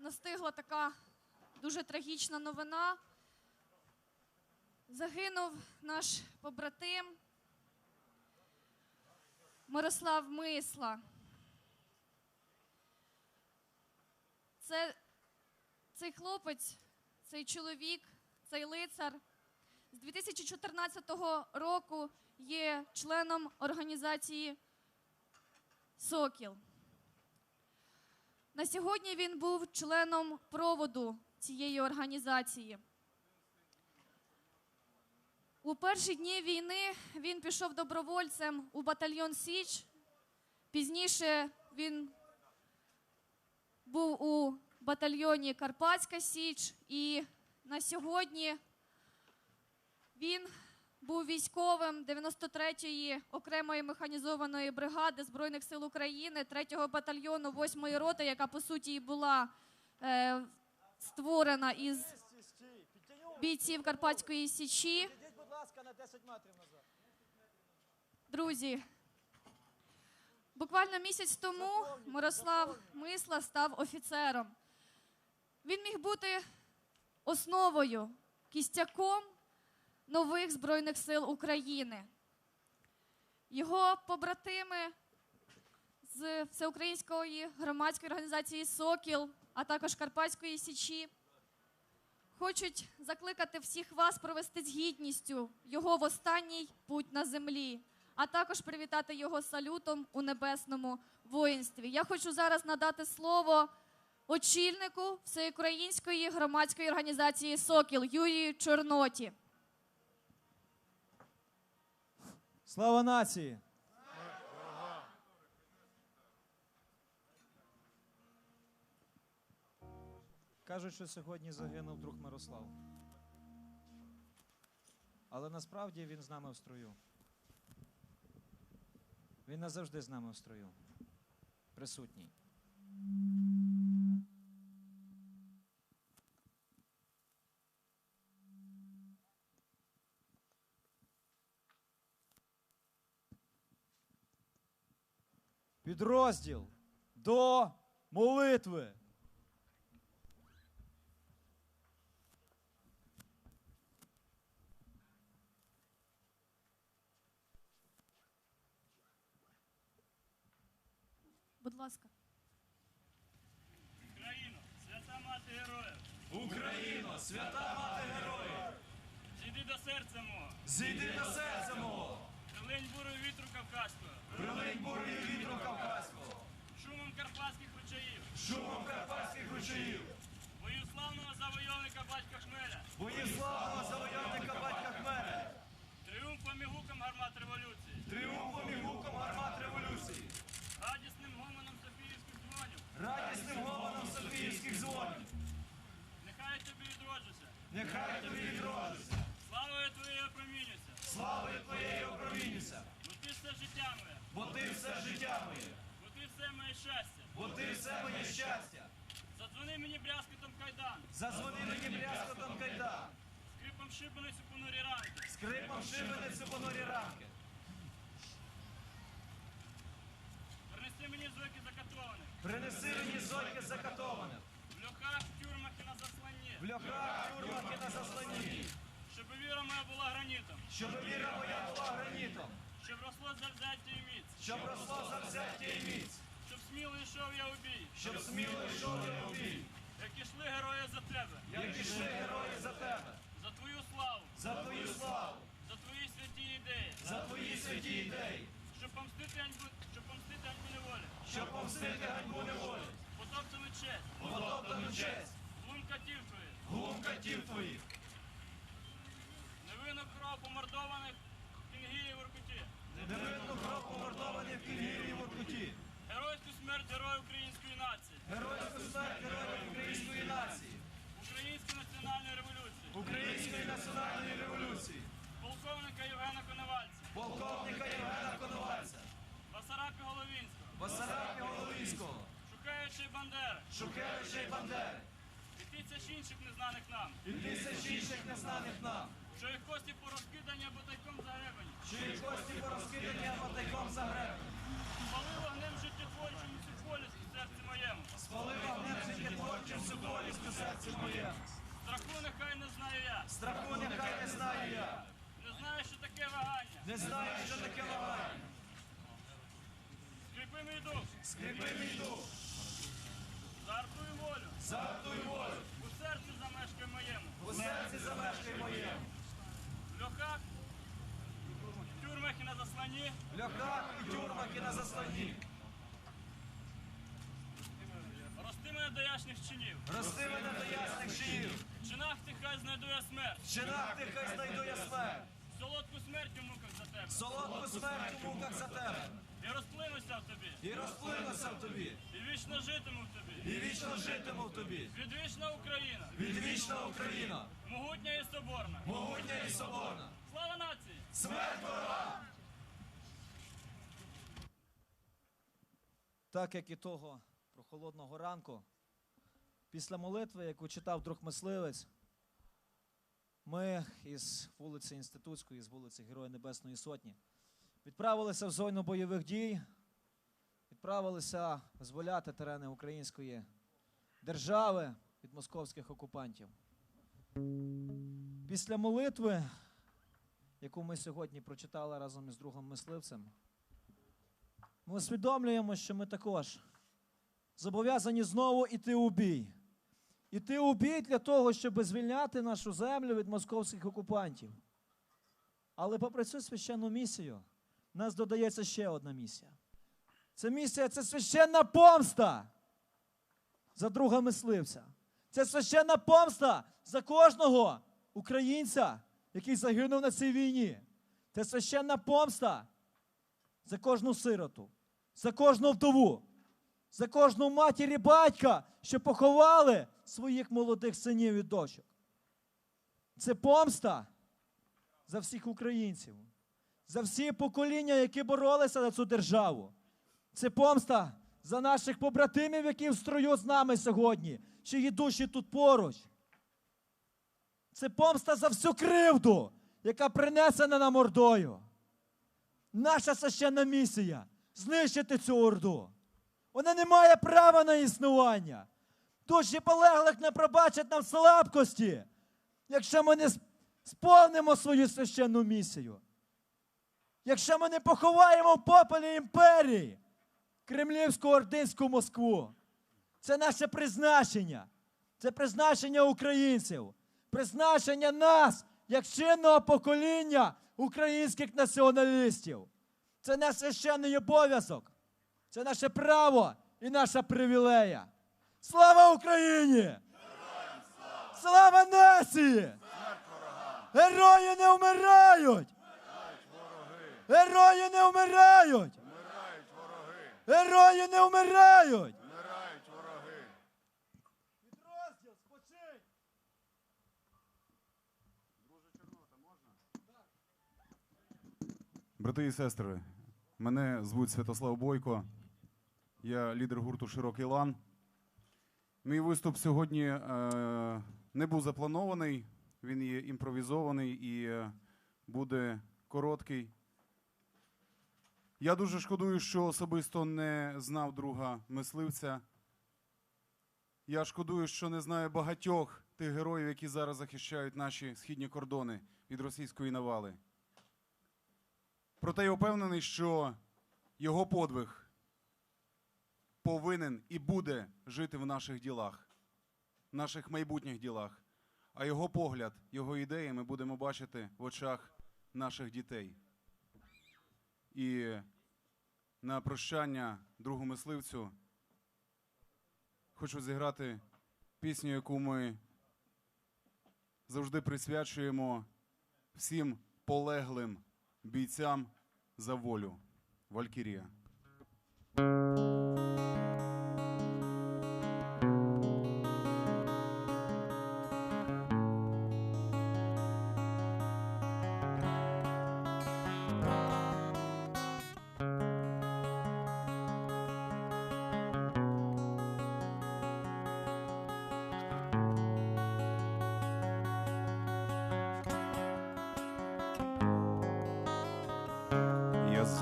настигла така дуже трагічна новина. Загинув наш побратим Мирослав Мисла. Це цей хлопець, цей чоловік, цей лицар з 2014 року є членом організації Сокіл. На сьогодні він був членом проводу цієї організації. У перші дні війни він пішов добровольцем у батальйон Січ. Пізніше він був у батальйоні Карпатська Січ, і на сьогодні він був військовим 93-ї окремої механізованої бригади Збройних сил України, 3-го батальйону 8-ї роти, яка по суті і була е, створена із бійців Карпатської Січі. Будь ласка, на 10 метрів назад. Друзі, буквально місяць тому Мирослав Мисла став офіцером. Він міг бути основою, кістяком нових Збройних сил України. Його побратими з Всеукраїнської громадської організації Сокіл, а також Карпатської Січі хочуть закликати всіх вас провести з гідністю його в останній путь на землі, а також привітати його салютом у небесному воїнстві. Я хочу зараз надати слово очільнику всеукраїнської громадської організації Сокіл Юрію Чорноті. Слава нації! Кажуть, що сьогодні загинув друг Мирослав. Але насправді він з нами в строю. Він назавжди з нами в строю. Присутній. Підрозділ до молитви. Будь ласка. Україно, свята мати героїв, Україно, свята мати героїв, зійди до серця мого, зійди до серця мого, прилинь бурою вітру кавказького, прилинь бурою вітру кавказького, шумом карпатських ручаїв, шумом карпатських ручаїв, бою славного завойовника батька Хмеля, бої славного завойовника батька Хмеля, тріумфом і гуком гармат революції, тріумфом і гуком гармат революції, радісним гомоном Софіївських дзвонів, радісним гомоном Софіївських дзвонів. нехай тобі відроджуся, Нехай тобі відроджуся, славою твоєю промінюся, славою твоєю опромінюся, бо ти все життя моє, бо ти все життя моє, бо ти все моє щастя. бо ти все моє щастя. Задзвони мені брязкотом кайдан, Зазвони мені брязкотом кайдан, скрипом шибениць у понурі ранки, скрипом шибениці понурі ранки. принеси мені зойки закатованих, Принеси мені зойки закатованих, в льохах, тюрмах і на засланні, в льохах, тюрмах і на засланні, щоб віра моя була гранітом, щоб віра моя була гранітом, щоб росло завзяття щоб росло завзяття і міць, щоб сміло йшов я у бій, щоб сміло йшов я в бій, як ішли герої за тебе, як ішли герої за тебе, за твою славу, за твою славу, за твої святі ідеї, за твої святі ідеї, щоб помстити ганьбу, щоб помстити ганьбу неволі, щоб помстити ганьбу неволі, потоптану честь, потоптану честь, глум катів твоїх, глум катів твоїх, невинну кров помордованих кінгії в Іркуті, смерть героїв української нації, геройську смерть героїв української нації, української національної революції, української національної революції, полковника Євгена Коновальця, полковника Євгена Коновальця, Басарапі Головінського, Басарабі Головинського, Шукаючи Бандери. І Бандери, і тисяч інших незнаних нам, і тисяч інших незнаних нам, що їх кості порозкидані або тайком загребані, що їх кості порозкидані або тайком загребані. спали вогнем життєтворчим цю поліс в серці моєму. Спалив вогнем життєтворчим всю моєму. Страху нехай не знаю я. Страху нехай не знаю я. Не знаю, що таке вагання. Не знаю, що таке вагання. Скріпи мій дух. Скріпи мій дух. Зартуй волю. Загартуй волю. У серці замешкай моєму. У серці замешкай моєму. В льохах, в тюрмах і на засланні. В льохах і тюрмах і на засланні. Рости до ясних чинів. Рости мене до ясних шиїв. В чинах ти хай знайду я смерть. В чинах ти хай знайду я смерть. Солодку смерть у муках за тебе. Солодку смерть у муках за тебе. І розплинуся в тобі. І розплинуся в тобі. І вічно житиму в тобі. І вічно житиму в тобі. Відвічна Україна. Відвічна Україна. Могутня і соборна. Могутня і соборна. Слава нації! Смерть ворогам! Так як і того прохолодного ранку, після молитви, яку читав друг мисливець, ми із вулиці Інститутської, з вулиці Героя Небесної Сотні, відправилися в зону бойових дій, відправилися визволяти терени української держави від московських окупантів. Після молитви, яку ми сьогодні прочитали разом із другом мисливцем, ми усвідомлюємо, що ми також зобов'язані знову йти у бій. Іти у бій для того, щоб звільняти нашу землю від московських окупантів. Але попри цю священну місію, нас додається ще одна місія. Це місія це священна помста за друга мисливця. Це священна помста за кожного українця, який загинув на цій війні. Це священна помста за кожну сироту, за кожну вдову, за кожну матір і батька, що поховали своїх молодих синів і дочок. Це помста за всіх українців, за всі покоління, які боролися за цю державу. Це помста за наших побратимів, які в строю з нами сьогодні, чиї душі тут поруч. Це помста за всю кривду, яка принесена нам ордою. Наша священна місія знищити цю орду. Вона не має права на існування. Душі полеглих не пробачать нам слабкості, якщо ми не сповнимо свою священну місію. Якщо ми не поховаємо в попелі імперії Кремлівську ординську Москву. Це наше призначення. Це призначення українців, призначення нас, як чинного покоління українських націоналістів. Це наш священний обов'язок. Це наше право і наша привілея. Слава Україні! Слава нації! Герої не вмирають! Герої не вмирають! Герої не вмирають! Брати і сестри, мене звуть Святослав Бойко. Я лідер гурту Широкий лан. Мій виступ сьогодні е, не був запланований, він є імпровізований і е, буде короткий. Я дуже шкодую, що особисто не знав друга мисливця. Я шкодую, що не знаю багатьох тих героїв, які зараз захищають наші східні кордони від російської навали. Проте я впевнений, що його подвиг повинен і буде жити в наших ділах, в наших майбутніх ділах. А його погляд, його ідеї ми будемо бачити в очах наших дітей. І на прощання другу мисливцю хочу зіграти пісню, яку ми завжди присвячуємо всім полеглим бійцям за волю. Валькірія.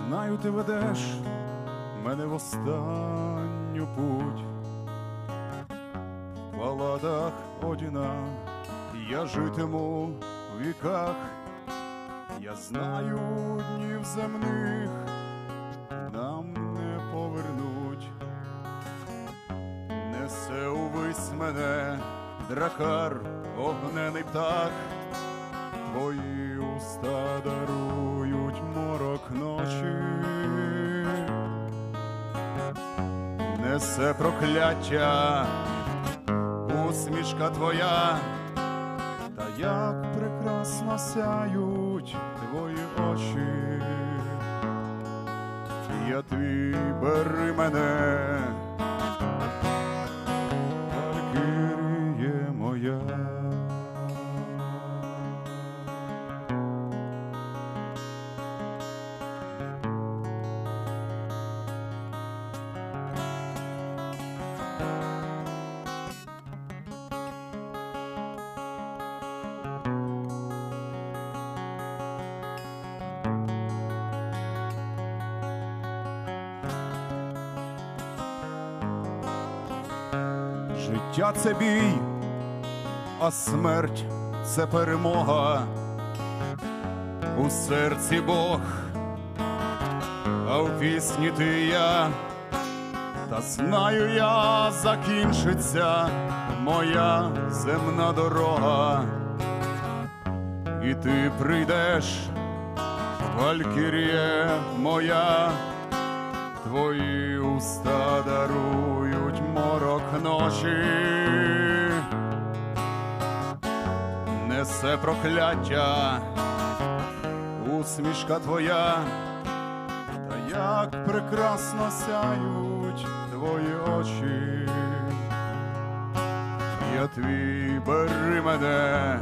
Знаю, ти ведеш мене в останню путь. баладах Одіна, я житиму в віках, я знаю днів земних, нам не повернуть, несе увесь мене дракар, огнений птах, твої уста дарують морок ночі. Несе прокляття, усмішка твоя, та як прекрасно сяють твої очі, я твій бери мене, Життя це бій, а смерть це перемога. У серці Бог, а в пісні ти я, та знаю я, закінчиться моя земна дорога, і ти прийдеш, Валькір'є моя. Твої уста дарують ночі, несе прокляття, усмішка твоя, та як прекрасно сяють твої очі, я твій бери мене,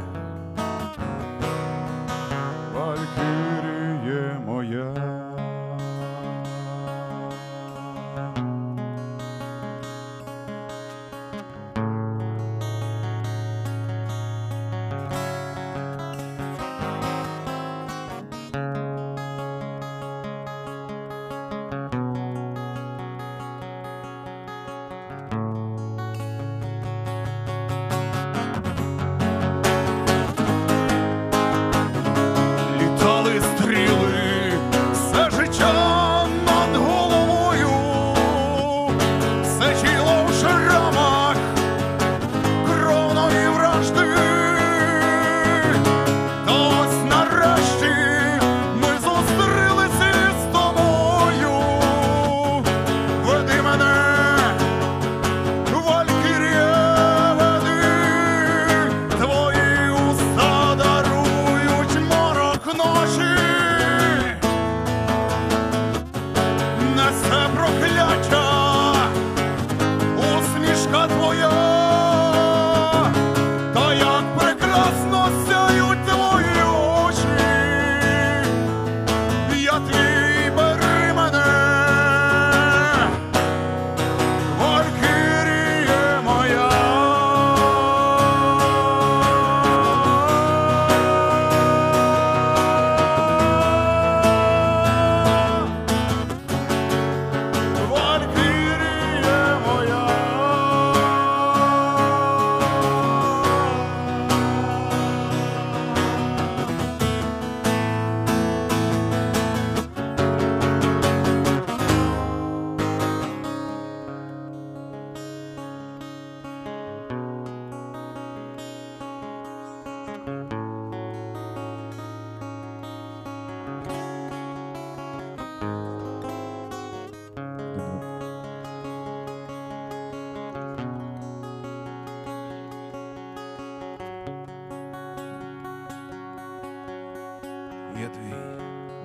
Я твій,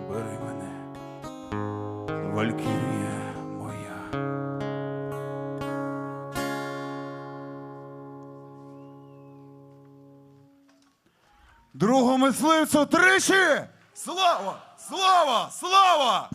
бери мене, Валькірія моя. Другу мисливцю тричі! Слава! Слава! Слава!